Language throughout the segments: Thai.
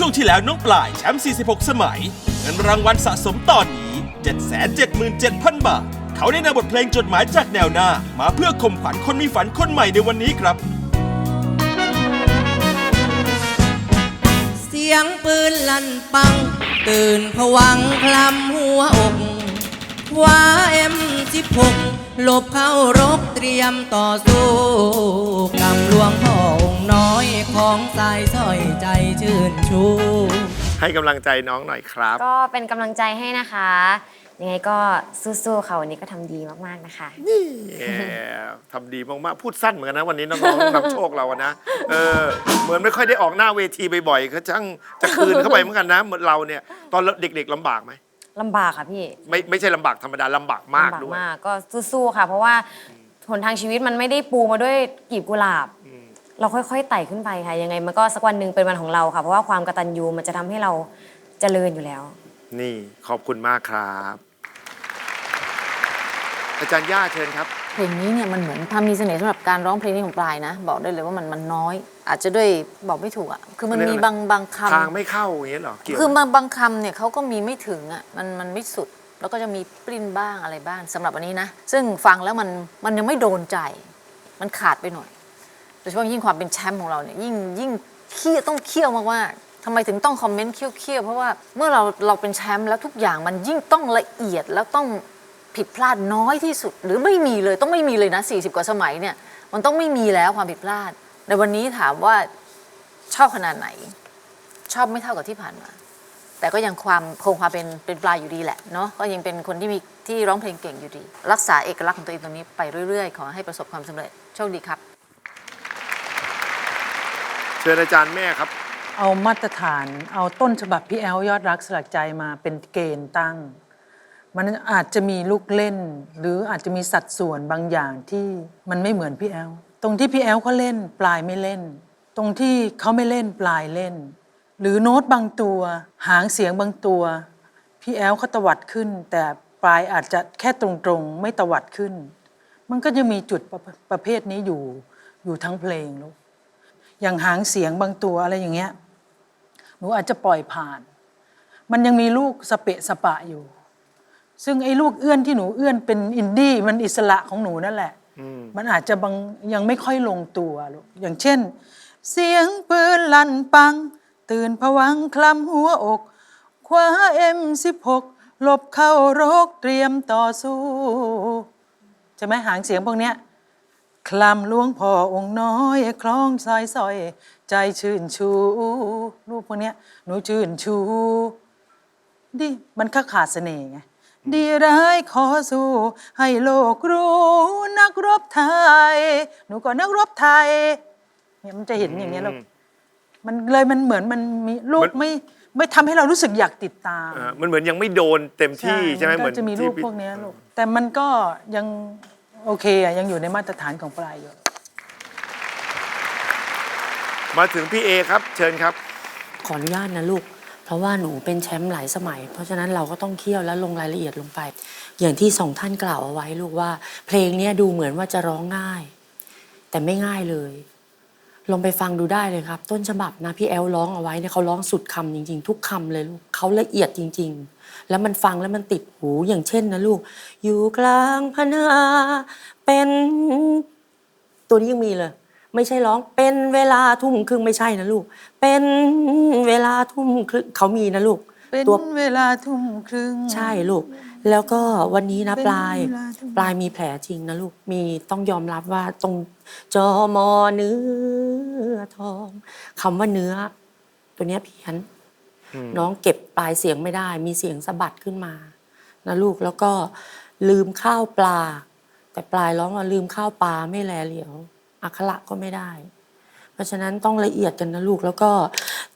ช่วงที่แล้วน้องปลายแชมป์ 46 สมัย เงินรางวัลสะสมตอนนี้ 777,000 บาท เขาได้นำบทเพลงจดหมายจากแนวหน้า มาเพื่อข่มขวัญคนมีฝันคนใหม่ในวันนี้ครับ เสียงปืนลั่นปัง ตื่นผวังคลำหัวอกคว้าเอ็มสิบหกหลบเข้ารบเตรียมต่อสู้กับหลวงพ่อ ของสายสร้อยใจชื่นชู ให้กำลังใจน้องหน่อยครับ ก็เป็นกำลังใจให้นะคะ ยังไงก็สู้ๆค่ะวันนี้ก็ทำดีมากๆนะคะ แย่ทำดีมากๆ พูดสั้นเหมือนกันนะวันนี้น้องๆนำโชคเราอะนะ เออ เหมือนไม่ค่อยได้ออกหน้าเวทีบ่อยๆก็ช่างจะคืนเข้าไปเหมือนกันนะเหมือนเราเนี่ย ตอนเด็กๆลำบากไหม ลำบากค่ะพี่ไม่ไม่ใช่ลำบากธรรมดาลำบากมากลำบากด้วย มากก็สู้ๆค่ะ เพราะว่าหนทางชีวิตมันไม่ได้ปูมาด้วยกลีบกุหลาบ เราค่อยๆไต่ขึ้นไปค่ะ ยังไงมันก็สักวันหนึ่งเป็นวันของเราค่ะ เพราะว่าความกตัญญูมันจะทำให้เราเจริญอยู่แล้ว นี่ขอบคุณมากครับ อาจารย์ย่าเชิญครับ เพลงนี้เนี่ยมันเหมือนพามีเสน่ห์สำหรับการร้องเพลงนี้ของปลายนะ บอกได้เลยว่ามันมันน้อย อาจจะด้วยบอกไม่ถูกอะคือมันเรียกมีอะไรบางบางคทางไม่เข้าอย่างเงี้ยเหรอเกี่ยวำคือบางบางคำเนี่ยเขาก็มีไม่ถึงอะมันมันไม่สุด แล้วก็จะมีปริ้นบ้างอะไรบ้างสำหรับอันนี้นะ ซึ่งฟังแล้วมันมันยังไม่โดนใจ มันขาดไปหน่อยโด ยเฉพาะยิ่งความเป็นแชมป์ของเราเนี่ยยิ่งยิ่งเคี่ยวต้องเคี่ยวมากๆทำไมถึงต้องคอมเมนต์เคี่ยวๆเพราะว่าเมื่อเราเราเป็นแชมป์แล้วทุกอย่างมันยิ่งต้องละเอียดแล้วต้องผิดพลาดน้อยที่สุด หรือไม่มีเลยต้องไม่มีเลยนะ 40 กว่าสมัยเนี่ย มันต้องไม่มีแล้วความผิดพลาด ในวันนี้ถามว่าชอบขนาดไหน ชอบไม่เท่ากับที่ผ่านมา แต่ก็ยังความคงความเป็นเป็นปลายอยู่ดีแหละเนาะก็ยังเป็นคนที่มีที่ร้องเพลงเก่งอยู่ดี รักษาเอกลักษณ์ของตัวเองตรงนี้ไปเรื่อยๆ ขอให้ประสบความสำเร็จโชคดีครับ ชิญอาจารย์แม่ครับ เอามาตรฐาน เอาต้นฉบับพี่แอลยอดรักสลักใจมาเป็นเกณฑ์ตั้ง มันอาจจะมีลูกเล่น หรืออาจจะมีสัดส่วนบางอย่างที่มันไม่เหมือนพี่แอลตรงที่พี่แอลเขาเล่นปลายไม่เล่น ตรงที่เขาไม่เล่นปลายเล่น หรือโน้ตบางตัว หางเสียงบางตัว พี่แอลเขาตวัดขึ้น แต่ปลายอาจจะแค่ตรงๆไม่ตวัดขึ้น มันก็จะมีจุดประประเภทนี้อยู่อยู่ทั้งเพลงลูก อย่างหางเสียงบางตัวอะไรอย่างเงี้ยหนูอาจจะปล่อยผ่าน มันยังมีลูกสเปะสปะอยู่ ซึ่งไอ้ลูกเอื้อนที่หนูเอื้อนเป็นอินดี้มันอิสระของหนูนั่นแหละ มันอาจจะบางยังไม่ค่อยลงตัวลูกอย่างเช่น เสียงปืนลั่นปัง ตื่นผวังคลำหัวอกคว้าเอ็มสิบหกหลบเข้ารกเตรียมต่อสู้ใช่ไหมหางเสียงพวกเนี้ย คลำหลวงพ่อองค์น้อยคล้องสายสร้อย ใจชื่นชู รูปพวกเนี้ยหนูชื่นชูดิมันก็ขาดเสน่ห์ไงดีร้ายขอสู้ ให้โลกรู้นักรบไทย หนูก็นักรบไทยเนี่ยมันจะเห็นอย่างเงี้ยลูกมันเลยมันเหมือนมันมีลูมักนไม่ไม่ทำให้เรารู้สึกอยากติดตามอ่ามันเหมือนยังไม่โดนเต็มที่ใช่ไหมนเหมือนก็จะมีที่รูปพวกเนี้ยลูกแต่มันก็ยัง โอเคอะยังอยู่ในมาตรฐานของปลายอยู่ มาถึงพี่เอครับ เชิญครับ ขออนุญาตนะลูก เพราะว่าหนูเป็นแชมป์หลายสมัย เพราะฉะนั้นเราก็ต้องเคี่ยวและลงรายละเอียดลงไป อย่างที่สองท่านกล่าวเอาไว้ลูกว่า เพลงเนี้ยดูเหมือนว่าจะร้องง่าย แต่ไม่ง่ายเลย ลองไปฟังดูได้เลยครับ ต้นฉบับนะพี่แอลร้องเอาไว้เนี่ยเขาร้องสุดคำจริง ๆ ทุกคำเลยลูกเขาละเอียดจริง ๆ แล้วมันฟังแล้วมันติดหูอย่างเช่นนะลูก อยู่กลางพนา เป็น ตัวนี้ยังมีเลย ไม่ใช่ร้องเป็นเวลาทุ่มครึ่งไม่ใช่นะลูก เป็นเวลาทุ่มครึ่งเขามีนะลูกเป็นตัวเวลาทุ่มครึ่งใช่ลูก แล้วก็วันนี้นะเป็นปลายเวลาทุ่มปลายมีแผลจริงนะลูกมีต้องยอมรับว่าตรงจอมอเนื้อทองคำว่าเนื้อ ตัวเนี้ยเพี้ยนน้องเก็บปลายเสียงไม่ได้ มีเสียงสะบัดขึ้นมานะลูกแล้วก็ลืมข้าวปลา แต่ปลายร้องว่าลืมข้าวปลาไม่แลเหลียวอักขระก็ไม่ได้ เพราะฉะนั้นต้องละเอียดกันนะลูกแล้วก็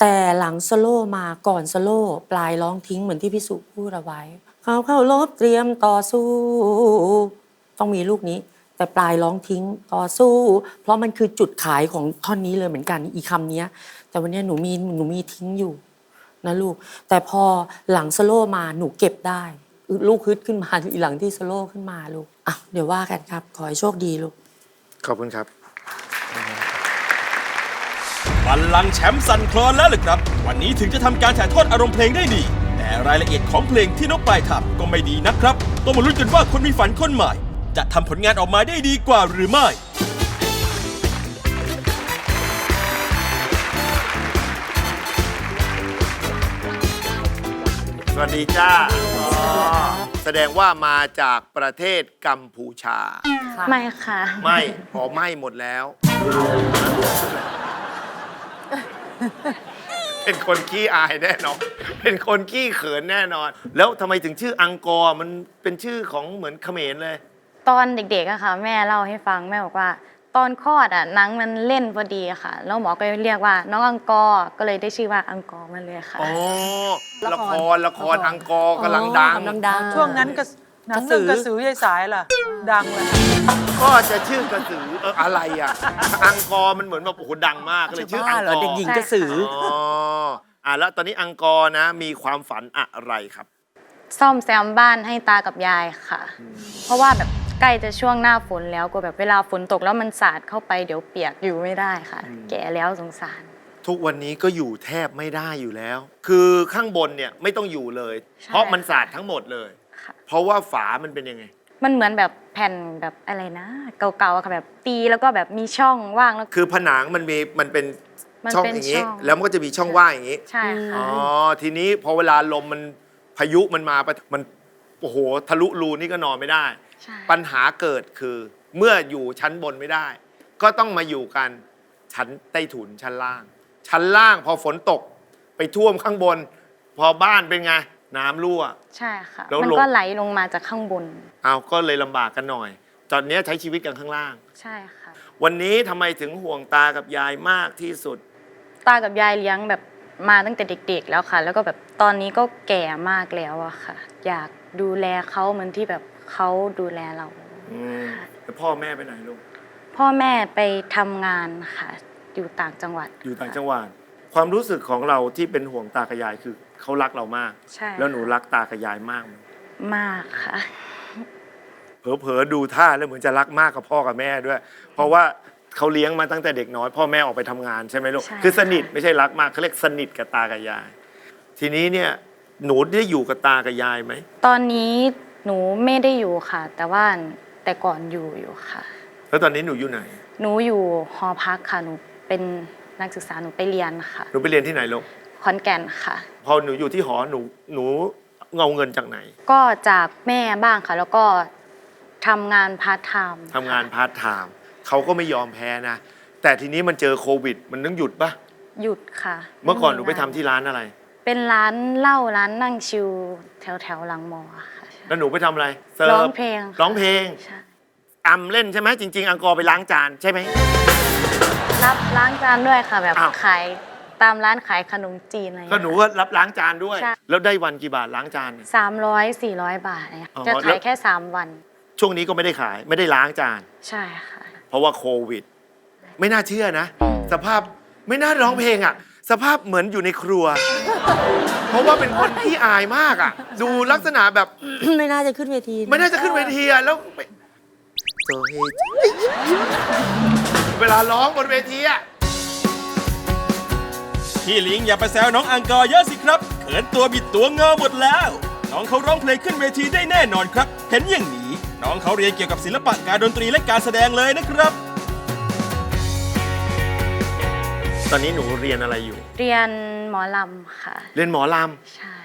แต่หลังสโลว์มาก่อนสโลว์ปลายร้องทิ้งเหมือนที่พี่สุพูดเอาไว้ เขาเข้ารบเตรียมต่อสู้ต้องมีลูกนี้ แต่ปลายร้องทิ้งต่อสู้ เพราะมันคือจุดขายของท่อนนี้เลยเหมือนกันอีคำเนี้ยแต่วันเนี้ยหนูมีหนูมีทิ้งอยู่นะลูก แต่พอหลังสโลว์มาหนูเก็บได้ ลูกฮึดขึ้นมาอีหลังที่สโลว์ขึ้นมาลูกอะเดี๋ยวว่ากันครับ ขอให้โชคดีลูก ขอบคุณครับบัลลังก์แชมป์สั่นคลอนแล้วเหรือครับ วันนี้ถึงจะทำการถ่ายทอดอารมณ์เพลงได้ดี แต่รายละเอียดของเพลงที่นกปลายทำก็ไม่ดีนะครับ ต้องมาลุ้นกันว่าคนมีฝันคนใหม่ จะทำผลงานออกมาได้ดีกว่าหรือไม่สวัสดีจ้าอ๋อแสดงว่ามาจากประเทศกัมพูชา ไม่ค่ะ ไม่พอไม่หมดแล้ว เป็นคนขี้อายแน่นอน เป็นคนขี้เขินแน่นอน แล้วทำไมถึงชื่ออังกอร์มันเป็นชื่อของเหมือนเขมรเลย ตอนเด็กๆอะค่ะ แม่เล่าให้ฟังแม่บอกว่า ตอนคลอดอะหนังมันเล่นพอดีอะค่ะ แล้วหมอก็เรียกว่า น้องอังกอร์ก็เลยได้ชื่อว่าอังกอร์มาเลยค่ะ อ๋อ ละคร ละครอังกอร์กำลังดังกำลังดังช่วงนั้นก็ หนังเรื่องกระสือยายสายล่ะ ดังเลย ก็จะชื่อกระสือเอออะไรอะ อังกอร์มันเหมือนแบบโอ้โหดังมากก็เลยชื่ออังเหรกออร์เด็กหญิงกระสืออ๋ออะแล้วตอนนี้อังกอร์นะมีความฝันอะไรครับ ซ่อมแซมบ้านให้ตากับยายค่ะ เพราะว่าแบบใกล้จะช่วงหน้าฝนแล้วก็แบบเวลาฝนตกแล้วมันสาดเข้าไปเดี๋ยวเปียกอยู่ไม่ได้ค่ะ แก่แล้วสงสาร ทุกวันนี้ก็อยู่แทบไม่ได้อยู่แล้ว คือข้างบนเนี่ยไม่ต้องอยู่เลยใช่เพราะมันสาดทั้งหมดเลยค่ะ เพราะว่าฝามันเป็นยังไง มันเหมือนแบบแผ่นแบบอะไรนะ เก่าๆอะค่ะแบบตีแล้วก็แบบมีช่องว่างแล้ว คือผนังมันมีมันเป็นมันช่องเป็นอย่างนี้ ช่อง แล้วมันก็จะมีช่องว่างอย่างนี้ ใช่ค่ะอ๋อทีนี้พอเวลาลมมันพายุมันมาปะมันโอ้โหทะลุรูนี่ก็นอนไม่ได้ ใช่ ปัญหาเกิดคือเมื่ออยู่ชั้นบนไม่ได้ ก็ต้องมาอยู่กันชั้นใต้ถุนชั้นล่าง ชั้นล่างพอฝนตกไปท่วมข้างบน พอบ้านเป็นไง น้ำรั่ว ใช่ค่ะ แล้วมันลง ก็ไหลลงมาจากข้างบน เอาก็เลยลำบากกันหน่อย ตอนนี้ใช้ชีวิตกันข้างล่าง ใช่ค่ะ วันนี้ทำไมถึงห่วงตากับยายมากที่สุด ตากับยายเลี้ยงแบบมาตั้งแต่เด็ก ๆ แล้วค่ะ แล้วก็แบบตอนนี้ก็แก่มากแล้วอะค่ะ อยากดูแลเขาเหมือนที่แบบเขาดูแลเรา อืมแล้วพ่อแม่ไปไหนลูก พ่อแม่ไปทำงานค่ะ อยู่ต่างจังหวัดอยู่ต่างจังหวัด ความรู้สึกของเราที่เป็นห่วงตากับยายคือ เขารักเรามาก ใช่ แล้วหนูรักตากับยายมากไหมมากค่ะ เผลอๆดูท่าแล้วเหมือนจะรักมากกับพ่อกับแม่ด้วย เพราะว่าเขาเลี้ยงมาตั้งแต่เด็กน้อย พ่อแม่ออกไปทำงานใช่ไหมลูกใช่คือสนิทไม่ใช่รักมากเขาเรียกสนิทกับตากับยาย ทีนี้เนี่ยหนูได้อยู่กับตากับยายไหมตอนนี้หนูไม่ได้อยู่ค่ะ แต่ว่าแต่ก่อนอยู่อยู่ค่ะ แล้วตอนนี้หนูอยู่ไหนหนูอยู่หอพักค่ะ หนูเป็นนักศึกษาหนูไปเรียนค่ะ หนูไปเรียนที่ไหนลูกขอนแก่นค่ะ พอหนูอยู่ที่หอหนูหนูเงาเงินจากไหนก็จากแม่บ้างค่ะ แล้วก็ทำงานพาร์ทไทม์ทำงานพาร์ทไทม์เขาก็ไม่ยอมแพ้นะ แต่ทีนี้มันเจอโควิด มันต้องหยุดปะหยุดค่ะเมื่อก่อนหนูไปม่ทำมีงาที่ร้านอะไร เป็นร้านเหล้าร้านนั่งชิลแถวแถวๆหลังมอค่ะแล้วหนูไปทำอะไรสิฟร้องเพลงค่ะร้องเพลงใช่อำเล่นใช่ไหมจริง ๆ อังกอร์ไปล้างจานใช่ไหม รับล้างจานด้วยค่ะแบบอ้าว ขาย ตามร้านขายขนมจีนอะไรก็หนูก็รับล้างจานด้วย ใช่ แล้วได้วันกี่บาทล้างจานเนี่ย สามร้อยสี่ร้อยบาทเนี่ยอ๋อจะแล้ขายวแค่สามวัน ช่วงนี้ก็ไม่ได้ขายไม่ได้ล้างจาน ใช่ค่ะ เพราะว่าโควิด ไม่น่าเชื่อนะ สภาพไม่น่าร้องเพลงอะ สภาพเหมือนอยู่ในครัว เพราะว่าเป็นคนที่อายมากอะ ดูลักษณะแบบไม่น่าจะขึ้นเวทีะไม่น่าจะขึ้นเวทีอะแล้วไปโซเฮเวลาร้องบนเวทีอะ พี่ลิงอย่าไปแซวน้องอังกอร์เยอะสิครับ เขินตัวบิดตัวเงอหมดแล้ว น้องเขาร้องเพลงขึ้นเวทีได้แน่นอนครับ เห็นอย่างนี้ น้องเขาเรียนเกี่ยวกับศิลปะการดนตรีและการแสดงเลยนะครับ ตอนนี้หนูเรียนอะไรอยู่ เรียนหมอลำค่ะ เรียนหมอลใช่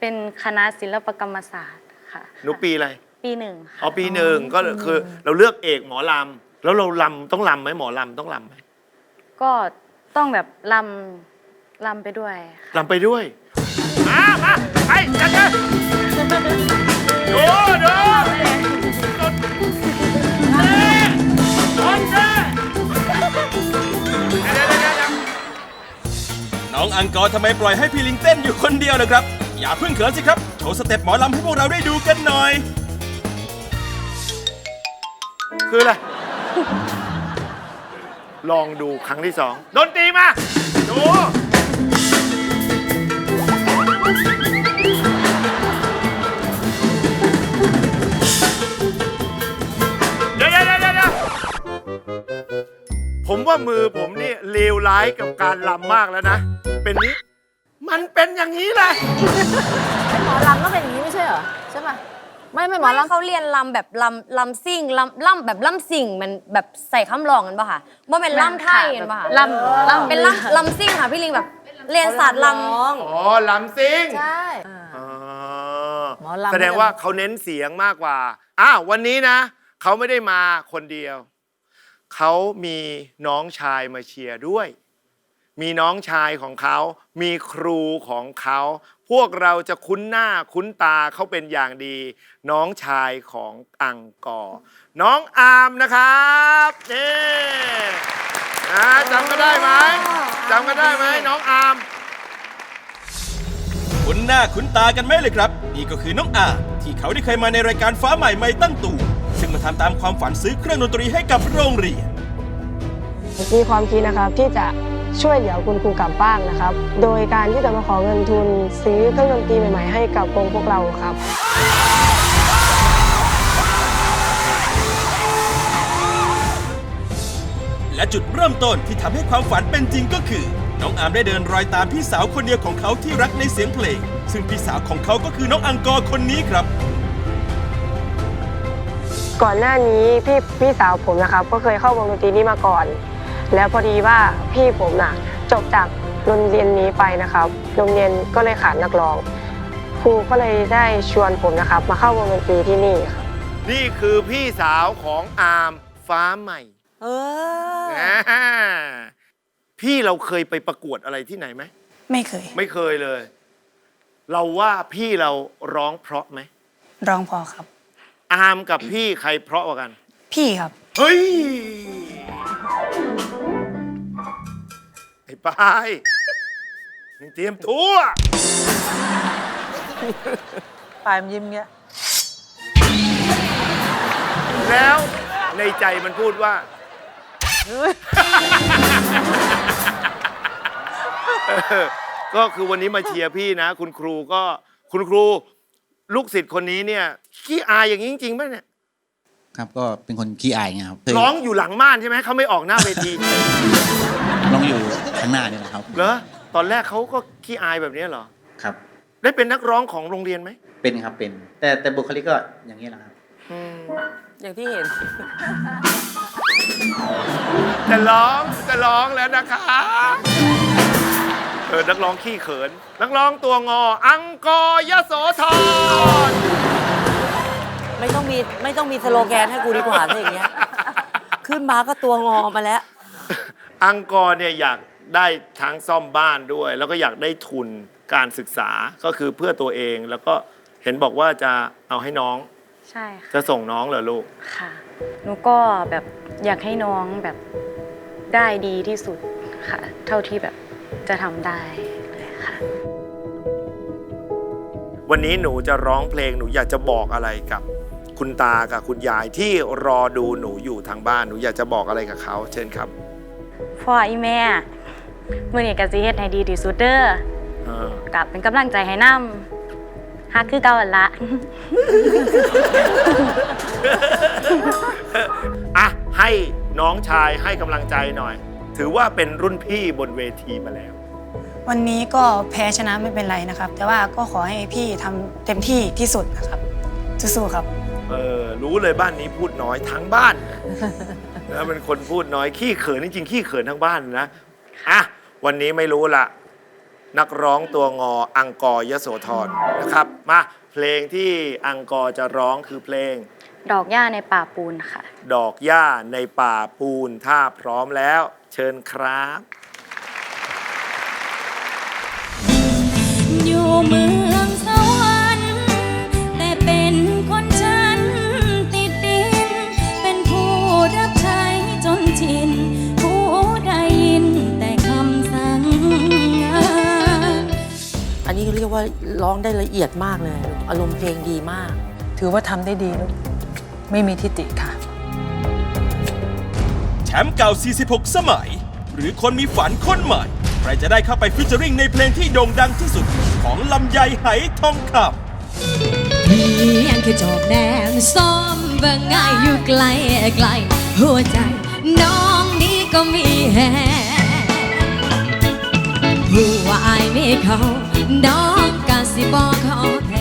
เป็นคณะศิลปกรรมศาสตร์ค่ะำหนูปีอะไร ปีหนึ่งค่ะอ๋อปีหนึ่งก็คือเราเลือกเอกหมอลำแล้วเราลำต้องลำไหมหมอลำต้องลำไหมก็ต้องแบบลำ ลำไปด้วยค่ะลำไปด้วยมามาไปจัดเลยดูดูเน่โดนเน่เดี๋ยวเดี๋ยวเดี๋ยวเดี๋ยวน้องอังกอร์ทำไมปล่อยให้พี่ลิงเต้นอยู่คนเดียวนะครับ อย่าเพิ่งเขินสิครับโชว์สเต็ปหมอลำให้พวกเราได้ดูกันหน่อย คืออะไร ลองดูครั้งที่สองดนตรีมา ดู ผมว่ามือผมนี่เลวร้ายกับการลำมากแล้วนะ เป็นนี้ มันเป็นอย่างนี้เลย หมอลำก็เป็นอย่างนี้ไม่ใช่เหรอใช่ป่ะไม่ไม่หมอไม่ลำเขาเรียนลำแบบลำลำซิ่งลำล่ำแบบล่ำสิ่งมันแบบใส่คำร้องกันปะค่ะว่าเป็นล่ำไทยกันปะค่ะลำลำเป็นล่ำลำซิ่งค่ะพี่ลิงแบบเรียนศาสตร์ลำอ๋อลำซิงใช่อ๋อหมอลำแสดงว่าเขาเน้นเสียงมากกว่า อ้าววันนี้นะเขาไม่ได้มาคนเดียว เขามีน้องชายมาเชียร์ด้วย มีน้องชายของเขา มีครูของเขา พวกเราจะคุ้นหน้าคุ้นตาเขาเป็นอย่างดี น้องชายของอังกอร์น้องอาร์มนะครับนี่นะจำก็ได้ไหมจำก็ได้ไหมน้องอาร์ม คุ้นหน้าคุ้นตากันไหมเลยครับ นี่ก็คือน้องอาที่เขาได้เคยมาในรายการฟ้าใหม่ไม่ตั้งตู่ ซึ่งมาทำตามความฝันซื้อเครื่องดนตรีให้กับโรงเรียน มีความคิดนะครับที่จะช่วยเหลือคุณครูกลับบ้านนะครับ โดยการที่จะมาขอเงินทุนซื้อเครื่องดนตรีใหม่ๆให้กับวงพวกเราครับ และจุดเริ่มต้นที่ทำให้ความฝันเป็นจริงก็คือ น้องอาร์มได้เดินรอยตามพี่สาวคนเดียวของเขาที่รักในเสียงเพลง ซึ่งพี่สาวของเขาก็คือน้องอังกอร์คนนี้ครับ ก่อนหน้านี้พี่พี่สาวผมนะครับ ก็เคยเข้าวงดนตรีนี้มาก่อน แล้วพอดีว่าพี่ผมน่ะจบจากโรงเรียนนี้ไปนะครับ โรงเรียนก็เลยขาดนักร้อง ครูก็เลยได้ชวนผมนะครับ มาเข้าวงดนตรีที่นี่ครับนี่คือพี่สาวของอาร์มฟ้าใหม่เอออ่าพี่เราเคยไปประกวดอะไรที่ไหนไหม ไม่เคย ไม่เคยเลย เราว่าพี่เราร้องเพราะไหม ร้องพอครับ อาร์มกับพี่ใครเพราะกว่ากัน พี่ครับ เฮ้ย ไอ้ปายมึงเตรียมตัว ปลายมันยิ้มเงี้ย แล้วในใจมันพูดว่าเออก็คือวันนี้มาเชียร์พี่นะ คุณครูก็คุณครู ลูกศิษย์คนนี้เนี่ยขี้อายอย่างนี้จริงๆไหมเนี่ยครับ ก็เป็นคนขี้อายไงครับเคยร้องอยู่หลังม่านใช่ไหมเขาไม่ออกหน้าเวที ร้องอยู่ข้างหน้านี่แหละครับเหรอตอนแรกเขาก็ขี้อายแบบนี้เหรอ ครับ ได้เป็นนักร้องของโรงเรียนไหมเป็นครับเป็น แต่แต่บุคลิกก็อย่างนี้แหละครับอย่างที่เห็น จะร้องจะร้องแล้วนะคะ เออนักร้องขี้เขิน นักร้องตัวงอ อังกอร์ยโสธรไม่ต้องมีไม่ต้องมีสโลแกนให้กูดีกว่าถ้าอย่างเงี้ย ขึ้นมาก็ตัวงอมาแล้ว อังกอร์เนี่ยอยากได้ทั้งซ่อมบ้านด้วย แล้วก็อยากได้ทุนการศึกษาก็คือเพื่อตัวเองแล้วก็เห็นบอกว่าจะเอาให้น้องใช่ค่ะจะส่งน้องเหรอลูก ค่ะหนูก็แบบอยากให้น้องแบบได้ดีที่สุดค่ะ เท่าที่แบบ จะทำได้เลยค่ะ วันนี้หนูจะร้องเพลงหนูอยากจะบอกอะไรกับ คุณตากับคุณยายที่รอดูหนูอยู่ทางบ้านหนูอยากจะบอกอะไรกับเขา เชิญครับพ่ออีแม่มื้อนี้ก็สิเฮ็ดให้ดีที่สุดเด้อเออกับเป็นกำลังใจให้นำฮักคือเก่าหั่นละ อะให้น้องชายให้กำลังใจหน่อย ถือว่าเป็นรุ่นพี่บนเวทีมาแล้ว วันนี้ก็แพ้ชนะไม่เป็นไรนะครับ แต่ว่าก็ขอให้พี่ทำเต็มที่ที่สุดนะครับสู้ๆครับ เออรู้เลยบ้านนี้พูดน้อยทั้งบ้านนะเป็นคนพูดน้อยขี้เขินจริงๆขี้เขินทั้งบ้านนะอะวันนี้ไม่รู้ละนักร้องตัวงออังกอร์ยโสธรนะครับ มาเพลงที่อังกอร์จะร้องคือเพลง ดอกหญ้าในป่าปูนค่ะ ดอกหญ้าในป่าปูน ถ้าพร้อมแล้ว เชิญครับ อยู่เมืองสวรรค์แต่เป็นคนชั้นติดดิน เป็นผู้รับใช้จนชิน ผู้ได้ยินแต่คำสั่งงานอันนี้เรียกว่าร้องได้ละเอียดมากเลย อารมณ์เพลงดีมาก ถือว่าทำได้ดีลูก ไม่มีทิฏฐิค่ะ แชมป์เก่า 46 สมัย หรือคนมีฝันคนใหม่ ใครจะได้เข้าไปฟิชเจอริงในเพลงที่โด่งดังที่สุดของลำไยไหทองคำเพียงแค่จอบแนมซ้อมเบิ่งง่ายอยู่ไกลไกล หัวใจ น้องนี้ก็ก็มีแฮหัวาอายมีเขา น้องกะสิบอกเขาแท